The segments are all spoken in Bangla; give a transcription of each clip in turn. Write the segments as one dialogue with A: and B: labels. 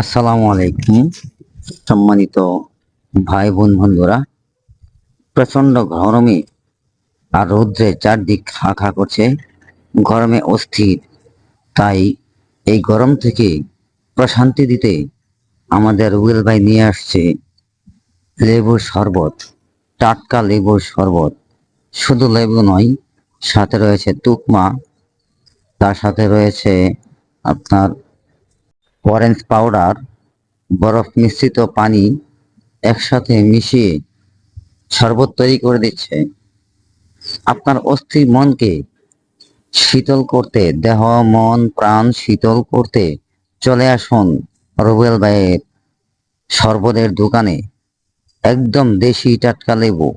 A: আসসালামু আলাইকুম। সম্মানিত ভাই বোন বন্ধুরা প্রচণ্ড গরমে আর রৌদ্রে চারদিক খা খা করছে, গরমে অস্থির। তাই এই গরম থেকে প্রশান্তি দিতে আমাদের রুবেল ভাই নিয়ে আসছে লেবুর শরবত, টাটকা লেবুর শরবত। শুধু লেবু নয়, সাথে রয়েছে তুকমা, তার সাথে রয়েছে আপনার অরেঞ্জ পাউডার, বরফ মিশ্রিত পানি একসাথে মিশিয়ে শরবত তৈরি করে দিচ্ছে। আপনার অস্থির মনকে শীতল করতে, দেহ, মন, প্রাণ শীতল করতে চলে আসুন রুবেল ভাইয়ের শরবতের দোকানে। একদম দেশি টাটকা লেবু।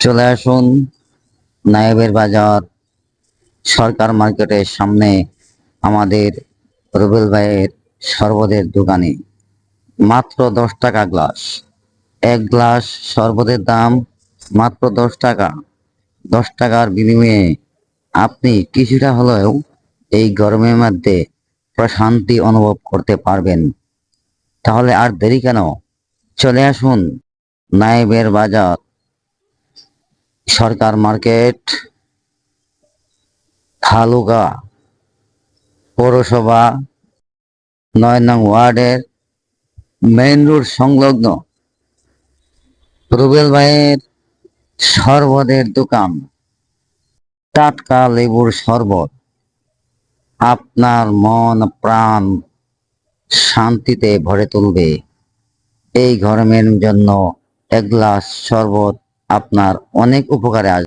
A: চলে আসুন নায়েবের বাজার, সরকার মার্কেটের সামনে আমাদের রুবেল ভাইয়ের শরবতের দোকানে মাত্র দশ টাকা গ্লাস। এক গ্লাস শরবতের দাম মাত্র দশ টাকা। দশ টাকার বিনিময়ে আপনি কিছুটা হলেও এই গরমের মধ্যে প্রশান্তি অনুভব করতে পারবেন। তাহলে আর দেরি কেন? চলে আসুন নায়েবের বাজার। সরকার মার্কেট থালুকা পৌরসভা। নয় নং ওয়ার্ডের মেইন রোড সংলগ্ন রুবেল ভাইয়ের শরবতের দোকান। টাটকা লেবুর শরবত। আপনার মন, প্রাণ শান্তিতে ভরে তুলবে। এই গরমের জন্য এক গ্লাস শরবত আপনার অনেক উপকারে আসবে।